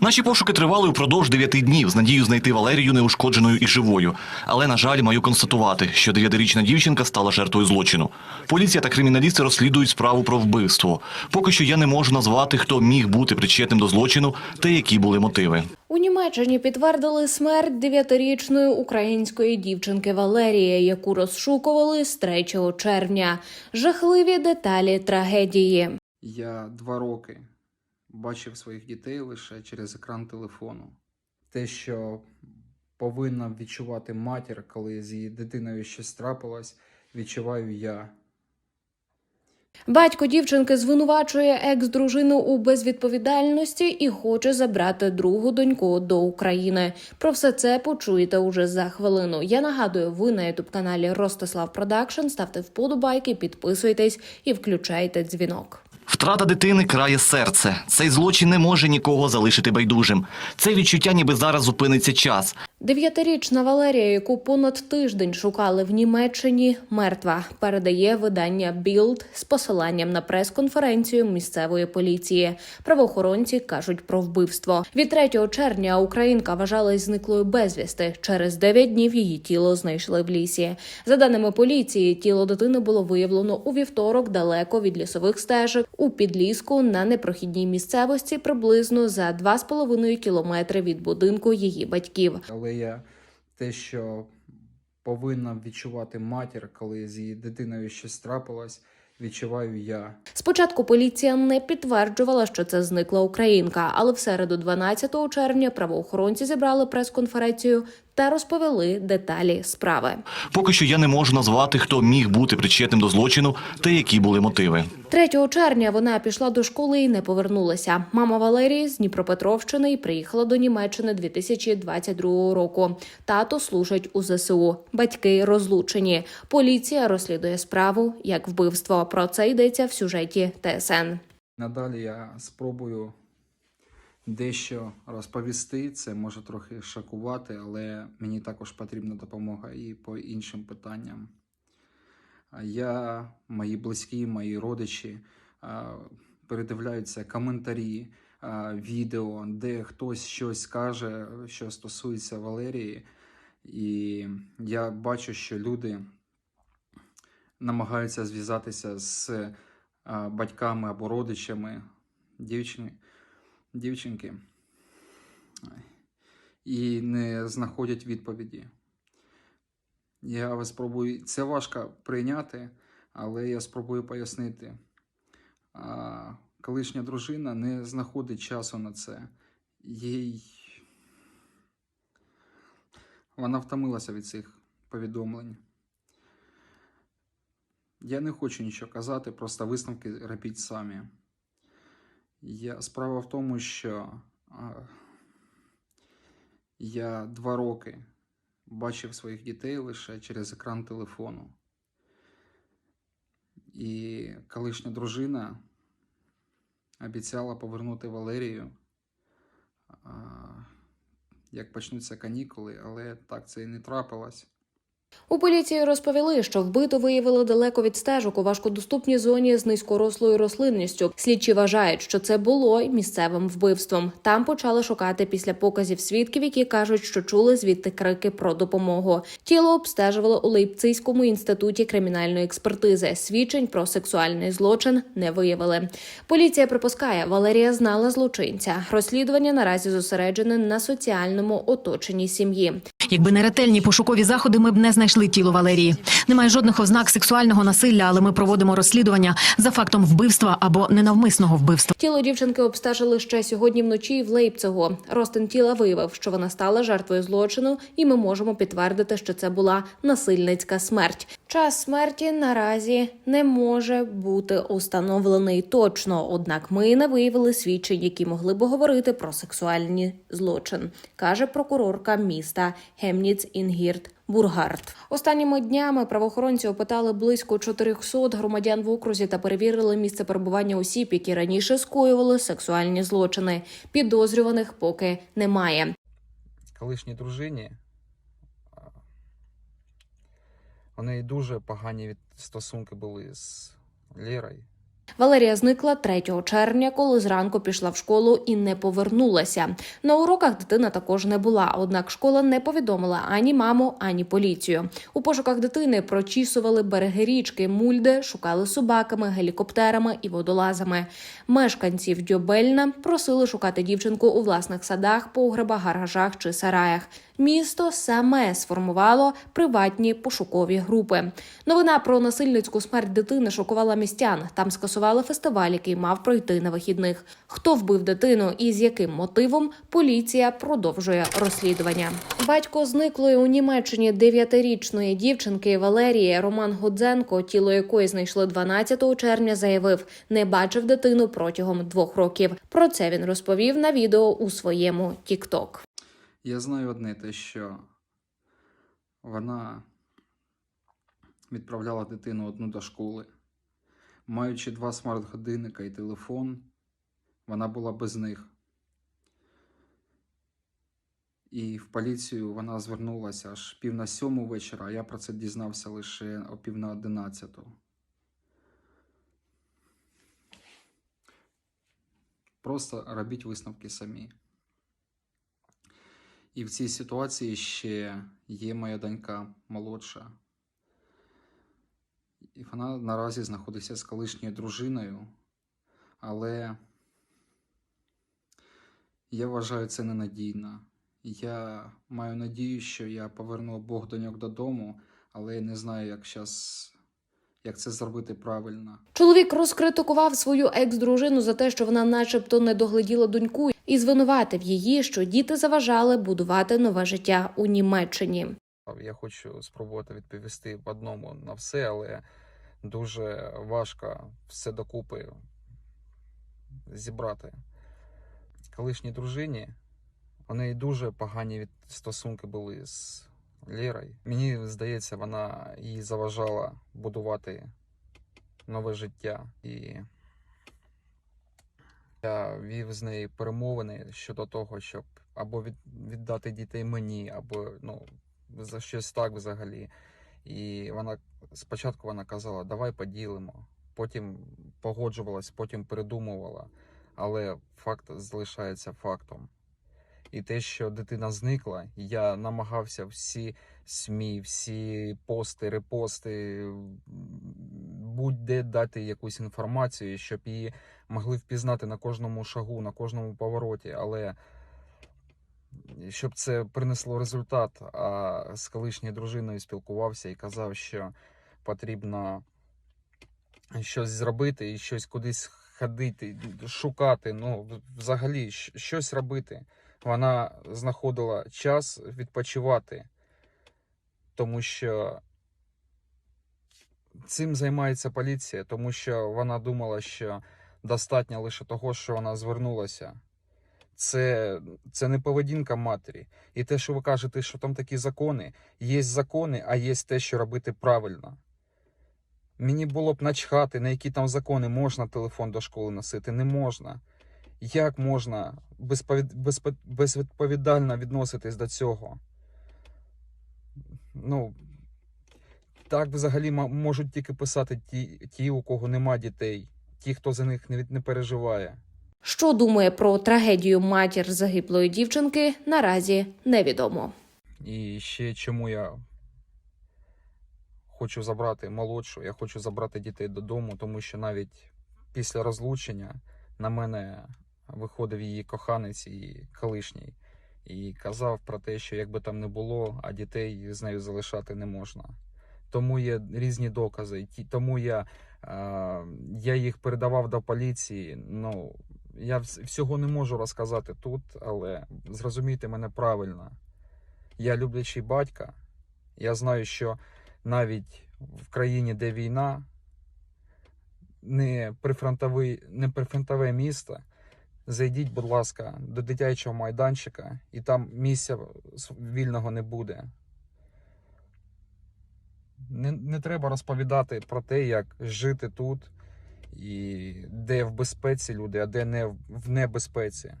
Наші пошуки тривали упродовж дев'яти днів з надією знайти Валерію неушкодженою і живою. Але, на жаль, маю констатувати, що дев'ятирічна дівчинка стала жертвою злочину. Поліція та криміналісти розслідують справу про вбивство. Поки що я не можу назвати, хто міг бути причетним до злочину та які були мотиви. У Німеччині підтвердили смерть дев'ятирічної української дівчинки Валерії, яку розшукували з 3 червня. Жахливі деталі трагедії. Я два роки бачив своїх дітей лише через екран телефону. Те, що повинна відчувати матір, коли з її дитиною щось трапилось, відчуваю я. Батько дівчинки звинувачує екс-дружину у безвідповідальності і хоче забрати другу доньку до України. Про все це почуєте уже за хвилину. Я нагадую, ви на ютуб каналі Ростислав Продакшн. Ставте вподобайки, підписуйтесь і включайте дзвінок. Втрата дитини крає серце. Цей злочин не може нікого залишити байдужим. Це відчуття, ніби зараз зупиниться час. Дев'ятирічна Валерія, яку понад тиждень шукали в Німеччині, мертва, передає видання Білд з посиланням на прес-конференцію місцевої поліції. Правоохоронці кажуть про вбивство. Від 3 червня українка вважалась зниклою безвісти. Через 9 днів її тіло знайшли в лісі. За даними поліції, тіло дитини було виявлено у вівторок далеко від лісових стежок у підліску на непрохідній місцевості приблизно за 2,5 кілометри від будинку її батьків. Але я те, що повинна відчувати матір, коли з її дитиною щось трапилось, відчуваю я. Спочатку поліція не підтверджувала, що це зникла українка, але в середу, 12 червня, правоохоронці зібрали прес-конференцію та розповіли деталі справи. Поки що я не можу назвати, хто міг бути причетним до злочину та які були мотиви. 3 червня вона пішла до школи і не повернулася. Мама Валерії з Дніпропетровщини і приїхала до Німеччини 2022 року. Тато служить у ЗСУ. Батьки розлучені. Поліція розслідує справу як вбивство. Про це йдеться в сюжеті ТСН. Надалі я спробую дещо розповісти. Це може трохи шокувати, але мені також потрібна допомога і по іншим питанням. Я, мої близькі, мої родичі передивляються коментарі, відео, де хтось щось каже, що стосується Валерії. І я бачу, що люди намагаються зв'язатися з батьками або родичами дівчини, дівчинки і не знаходять відповіді. Я спробую. Це важко прийняти, але я спробую пояснити. А, колишня дружина не знаходить часу на це. Їй. Вона втомилася від цих повідомлень. Я не хочу нічого казати, просто висновки робіть самі. Я, справа в тому, що а, я два роки бачив своїх дітей лише через екран телефону. І колишня дружина обіцяла повернути Валерію, як почнуться канікули, але так це і не трапилось. У поліції розповіли, що вбиту виявили далеко від стежок у важкодоступній зоні з низькорослою рослинністю. Слідчі вважають, що це було й місцевим вбивством. Там почали шукати після показів свідків, які кажуть, що чули звідти крики про допомогу. Тіло обстежували у Лейпцизькому інституті кримінальної експертизи. Свідчень про сексуальний злочин не виявили. Поліція припускає, Валерія знала злочинця. Розслідування наразі зосереджене на соціальному оточенні сім'ї. Якби не ретельні пошукові заходи, ми б не знайшли тіло Валерії. Немає жодних ознак сексуального насилля, але ми проводимо розслідування за фактом вбивства або ненавмисного вбивства. Тіло дівчинки обстежили ще сьогодні вночі в Лейпцигу. Ростин тіла виявив, що вона стала жертвою злочину, і ми можемо підтвердити, що це була насильницька смерть. Час смерті наразі не може бути установлений точно, однак ми не виявили свідчень, які могли б говорити про сексуальні злочин, каже прокурорка міста Хемніц Інгірт. Бургард останніми днями правоохоронці опитали близько 400 громадян в окрузі та перевірили місце перебування осіб, які раніше скоювали сексуальні злочини. Підозрюваних поки немає. колишній дружині. а, У неї дуже погані від- стосунки були з Лєрою. Валерія зникла 3 червня, коли зранку пішла в школу і не повернулася. На уроках дитина також не була, однак школа не повідомила ані маму, ані поліцію. У пошуках дитини прочісували береги річки, мульди, шукали собаками, гелікоптерами і водолазами. Мешканців Дьобельна просили шукати дівчинку у власних садах, погребах, гаражах чи сараях. Місто саме сформувало приватні пошукові групи. Новина про насильницьку смерть дитини шокувала містян. Там скасували фестиваль, який мав пройти на вихідних. Хто вбив дитину і з яким мотивом? Поліція продовжує розслідування. Батько зниклої у Німеччині дев'ятирічної дівчинки Валерії Роман Гудзенко, тіло якої знайшли 12 червня, заявив, не бачив дитину протягом двох років. Про це він розповів на відео у своєму Тікток. Я знаю одне те, що вона відправляла дитину одну до школи. Маючи два смарт-годинника і телефон, вона була без них. І в поліцію вона звернулася аж пів на сьому вечора, а я про це дізнався лише о пів на одинадцяту. Просто робіть висновки самі. І в цій ситуації ще є моя донька молодша. І вона наразі знаходиться з колишньою дружиною, але я вважаю це ненадійно. Я маю надію, що я поверну обох доньок додому, але я не знаю, як щас, як це зробити правильно. Чоловік розкритикував свою екс-дружину за те, що вона, начебто, не догляділа доньку, і звинуватив її, що діти заважали будувати нове життя у Німеччині. Я хочу спробувати відповісти в одному на все, але дуже важко все докупи зібрати. Колишній дружині у неї дуже погані від- стосунки були з Лєрою. Мені здається, вона їй заважала будувати нове життя. І я вів з нею перемовини щодо того, щоб або віддати дітей мені, або ну, за щось так взагалі. І вона спочатку вона казала, давай поділимо. Потім погоджувалась, потім передумувала. Але факт залишається фактом. І те, що дитина зникла, я намагався всі СМІ, всі пости, репости, будь-де дати якусь інформацію, щоб її могли впізнати на кожному шагу, на кожному повороті. Але щоб це принесло результат, а з колишньою дружиною спілкувався і казав, що потрібно щось зробити і щось кудись ходити, шукати. Ну, взагалі, щось робити. Вона знаходила час відпочивати, тому що цим займається поліція, тому що вона думала, що достатньо лише того, що вона звернулася. Це, це не поведінка матері. І те, що ви кажете, що там такі закони, є закони, а є те, що робити правильно. Мені було б начхати, на які там закони можна телефон до школи носити, не можна. Як можна безвідповідально відноситись до цього? Ну, так взагалі можуть тільки писати ті, ті, у кого нема дітей, ті, хто за них не, не переживає. Що думає про трагедію матір загиблої дівчинки, наразі невідомо. І ще чому я хочу забрати молодшу, я хочу забрати дітей додому, тому що навіть після розлучення на мене виходив її коханець і колишній. І казав про те, що якби там не було, а дітей з нею залишати не можна. Тому є різні докази. Тому я, я їх передавав до поліції. Ну, я всього не можу розказати тут, але зрозумійте мене правильно. Я люблячий батька. Я знаю, що навіть в країні, де війна, не прифронтовий, не прифронтове місто. Зайдіть, будь ласка, до дитячого майданчика, і там місця вільного не буде. Не, не треба розповідати про те, як жити тут, і де в безпеці люди, а де не в- небезпеці.